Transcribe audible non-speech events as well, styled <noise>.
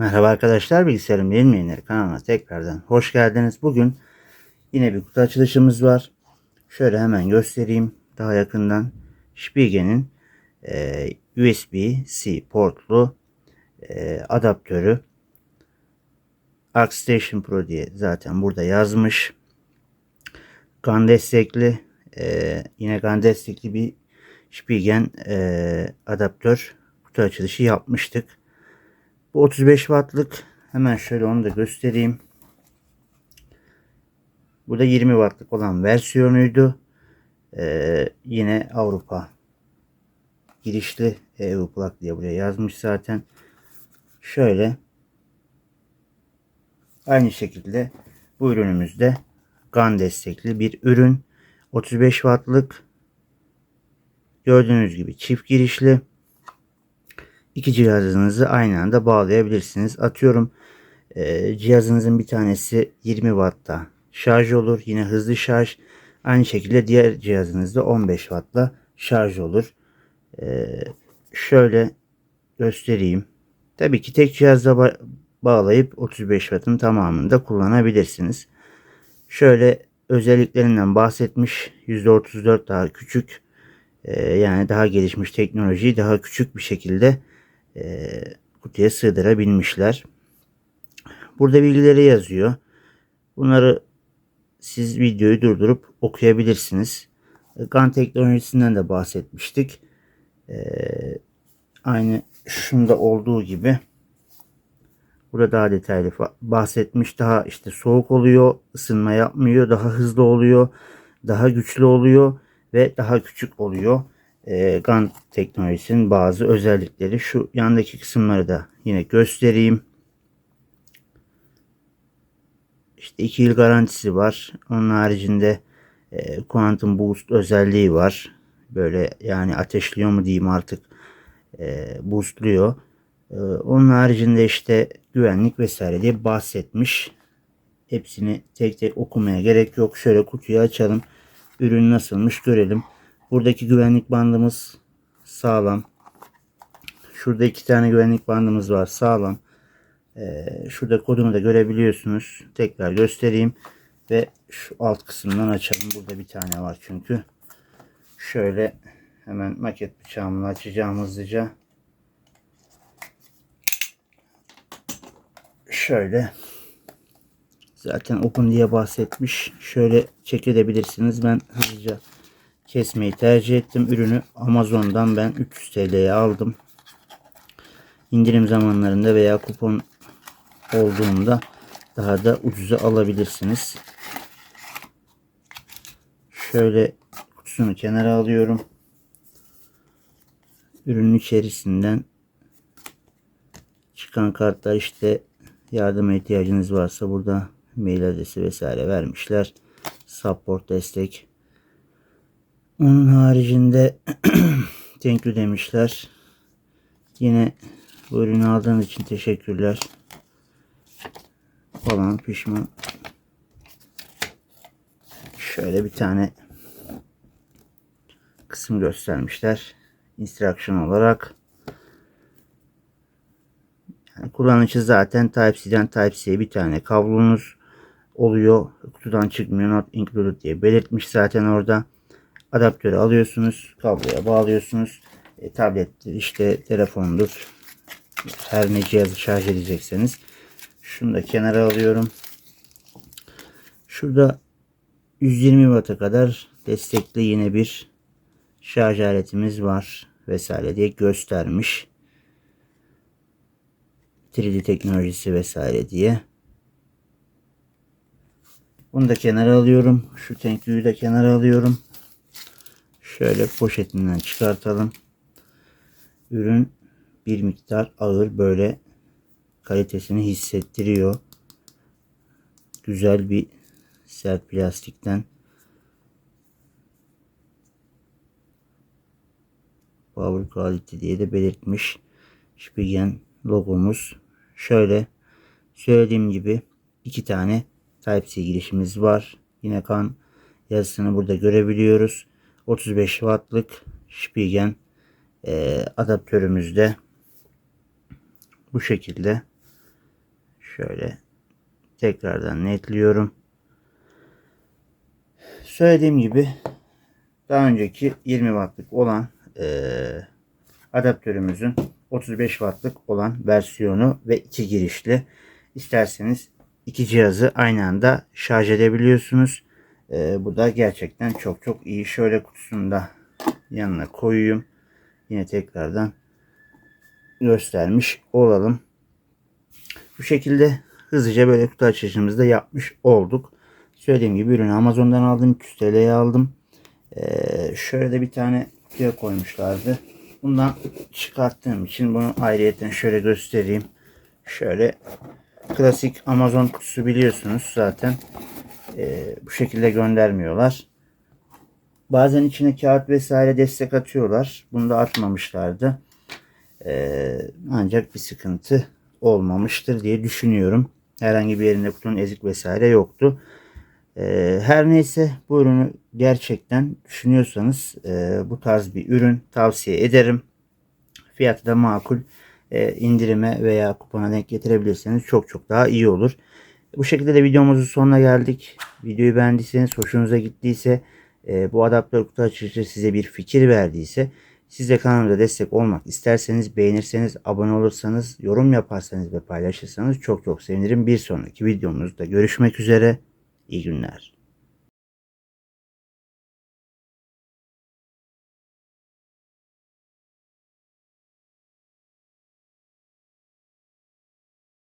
Merhaba arkadaşlar, Bilgisayarın Bilinmeyenleri kanalına tekrardan hoş geldiniz. Bugün yine bir kutu açılışımız var. Şöyle hemen göstereyim daha yakından. Spiegel'in e, USB-C portlu e, adaptörü. ArcStation Pro diye zaten burada yazmış. GAN destekli, e, yine GAN destekli bir Spigen e, adaptör kutu açılışı yapmıştık. Bu 35 wattlık hemen şöyle onu da göstereyim. Bu da 20 wattlık olan versiyonuydu. Ee, yine Avrupa girişli EU plug diye buraya yazmış zaten. Şöyle aynı şekilde bu ürünümüzde GAN destekli bir ürün. 35 wattlık gördüğünüz gibi çift girişli iki cihazınızı aynı anda bağlayabilirsiniz. Atıyorum e, cihazınızın bir tanesi 20 Watt'ta şarj olur. Yine hızlı şarj. Aynı şekilde diğer cihazınızda 15 Watt'la şarj olur. E, şöyle göstereyim. Tabii ki tek cihazda ba bağlayıp 35 Watt'ın tamamını da kullanabilirsiniz. Şöyle özelliklerinden bahsetmiş. %34 daha küçük. E, yani daha gelişmiş teknolojiyi daha küçük bir şekilde e, kutuya sığdırabilmişler. Burada bilgileri yazıyor. Bunları siz videoyu durdurup okuyabilirsiniz. GAN teknolojisinden de bahsetmiştik. E, aynı şunda olduğu gibi burada daha detaylı bahsetmiş. Daha işte soğuk oluyor, ısınma yapmıyor, daha hızlı oluyor, daha güçlü oluyor ve daha küçük oluyor e, GAN teknolojisinin bazı özellikleri. Şu yandaki kısımları da yine göstereyim. İşte 2 yıl garantisi var. Onun haricinde e, Quantum Boost özelliği var. Böyle yani ateşliyor mu diyeyim artık e, boostluyor. E, onun haricinde işte güvenlik vesaire diye bahsetmiş. Hepsini tek tek okumaya gerek yok. Şöyle kutuyu açalım. Ürün nasılmış görelim. Buradaki güvenlik bandımız sağlam. Şurada iki tane güvenlik bandımız var sağlam. Ee, şurada kodunu da görebiliyorsunuz. Tekrar göstereyim. Ve şu alt kısımdan açalım. Burada bir tane var çünkü. Şöyle hemen maket bıçağımla açacağım hızlıca. Şöyle. Zaten okun diye bahsetmiş. Şöyle çekebilirsiniz. Ben hızlıca kesmeyi tercih ettim. Ürünü Amazon'dan ben 300 TL'ye aldım. İndirim zamanlarında veya kupon olduğunda daha da ucuza alabilirsiniz. Şöyle kutusunu kenara alıyorum. Ürünün içerisinden çıkan kartlar işte yardıma ihtiyacınız varsa burada mail adresi vesaire vermişler. Support destek onun haricinde <clears throat> you demişler. Yine bu ürünü aldığınız için teşekkürler. Falan pişman. Şöyle bir tane kısım göstermişler. Instruction olarak. Yani kullanıcı zaten Type-C'den Type-C'ye bir tane kablonuz oluyor. Kutudan çıkmıyor. Not included diye belirtmiş zaten orada adaptörü alıyorsunuz. Kabloya bağlıyorsunuz. E, tablettir işte telefondur. Her ne cihazı şarj edecekseniz. Şunu da kenara alıyorum. Şurada 120 Watt'a kadar destekli yine bir şarj aletimiz var vesaire diye göstermiş. 3D teknolojisi vesaire diye. Bunu da kenara alıyorum. Şu tenküyü de kenara alıyorum. Şöyle poşetinden çıkartalım. Ürün bir miktar ağır böyle kalitesini hissettiriyor. Güzel bir sert plastikten Power Quality diye de belirtmiş. Spigen logomuz. Şöyle söylediğim gibi iki tane Type-C girişimiz var. Yine kan yazısını burada görebiliyoruz. 35 wattlık Spigen e, adaptörümüzde bu şekilde Şöyle tekrardan netliyorum. Söylediğim gibi daha önceki 20 wattlık olan eee, adaptörümüzün 35 wattlık olan versiyonu ve iki girişli. İsterseniz iki cihazı aynı anda şarj edebiliyorsunuz. Eee, bu da gerçekten çok çok iyi. Şöyle kutusunu da yanına koyayım. Yine tekrardan göstermiş olalım. Bu şekilde hızlıca böyle kutu açılışımızı da yapmış olduk. Söylediğim gibi ürünü Amazon'dan aldım. 300 TL'ye aldım. Ee, şöyle de bir tane kutuya koymuşlardı. Bundan çıkarttığım için bunu ayrıyeten şöyle göstereyim. Şöyle klasik Amazon kutusu biliyorsunuz zaten. Ee, bu şekilde göndermiyorlar. Bazen içine kağıt vesaire destek atıyorlar. Bunu da atmamışlardı. Ee, ancak bir sıkıntı olmamıştır diye düşünüyorum. Herhangi bir yerinde kutunun ezik vesaire yoktu. Ee, her neyse bu ürünü gerçekten düşünüyorsanız e, bu tarz bir ürün tavsiye ederim. Fiyatı da makul. Ee, indirime veya kupona denk getirebilirseniz çok çok daha iyi olur. Bu şekilde de videomuzun sonuna geldik. Videoyu beğendiyseniz, hoşunuza gittiyse, e, bu adaptör kutu açıcı size bir fikir verdiyse, siz de kanalımıza destek olmak isterseniz, beğenirseniz, abone olursanız, yorum yaparsanız ve paylaşırsanız çok çok sevinirim. Bir sonraki videomuzda görüşmek üzere. İyi günler.